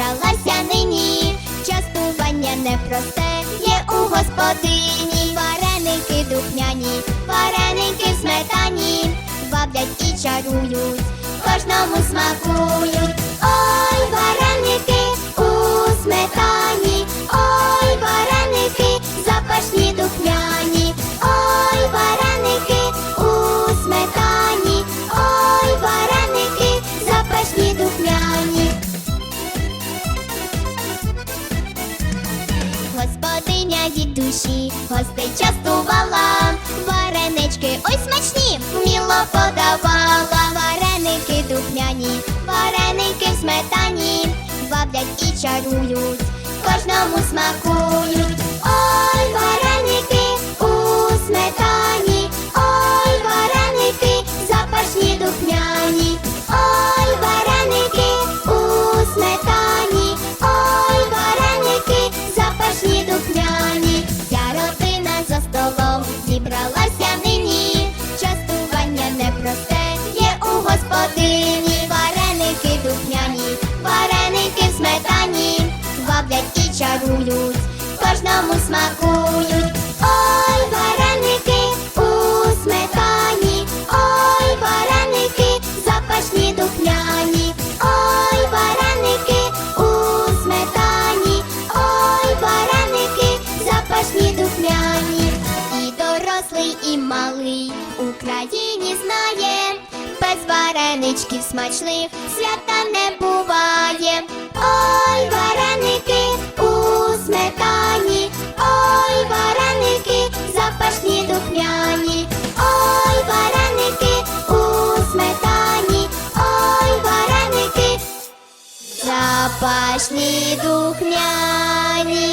зібралася нині. Частування непросте є у господині. Вареники духняні, вареники в сметані, ваблять і чарують, кожному смакують. Від душі гостей частувала, варенички ой смачні, вміло подавала, вареники духмяні, вареники в сметані, баблять і чарують, кожному смакують. Смакують. Ой, вареники у сметані, ой, вареники, запашні духмяні, ой, вареники у сметані, ой, вареники, запашні духмяні, і дорослий, і малий Україні знає, без вареничків смачних свята не буває. Ой, вареники Пашні духмяні.